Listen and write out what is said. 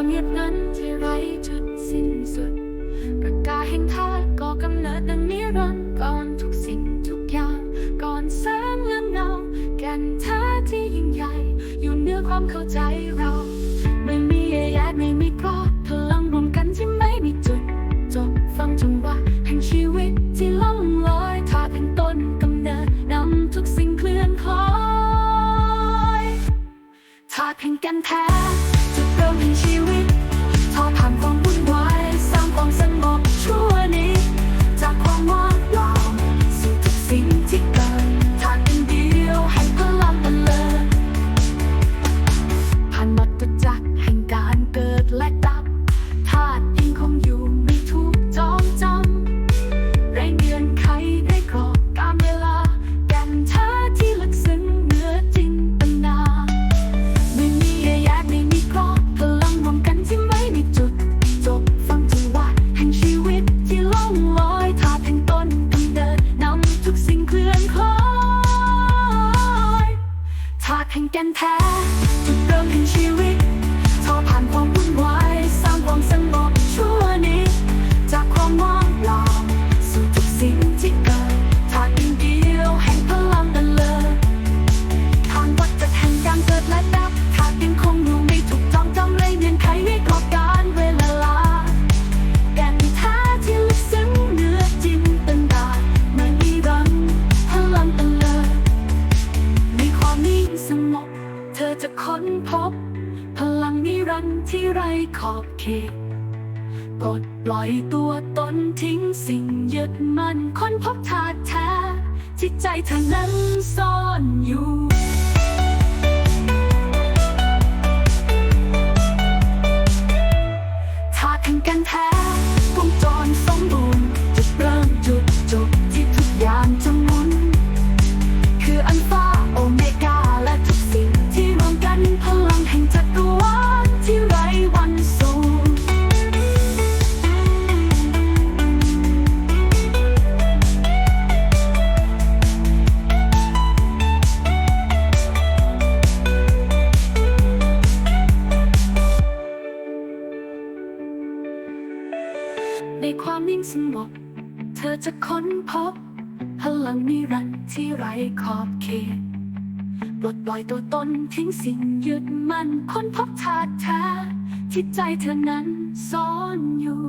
ความเงียบนั้นที่ไร้จุดสิ้นสุดประกาศแห่งธาตุก่อกำเนิดดังนิรันดร์ก่อนทุกสิ่งทุกอย่าง ก่อนแสงและเงาแก่นแท้ที่ยิ่งใหญ่ อยู่เหนือความเข้าใจเรา ไม่มีแยกไม่มีกรอบพลังรวมกันที่ไม่มีจุด จบฟังจังหวะแห่งชีวิตที่ล่องลอยทาเป็นต้นกำเนิดนำทุกสิ่งเคลื่อนคล้อยทาแห่งกันแท้ มแห่งชีวิต ก่นแท้ รันที่ไรขอบเขตปลดปล่อยตัวตนทิ้งสิ่งยึดมั่นค้นพบธาตุแท้ จิตใจเธอนั้นซ่อนอยู่ ในความนิ่งสงบเธอจะค้นพบ พลังนิรันดร์ที่ไร้ขอบเขตปลดปล่อยตัวตนทิ้งสิ่งยึดมั่นค้นพบธาตุแท้ที่ใจเธอนั้นซ่อนอยู่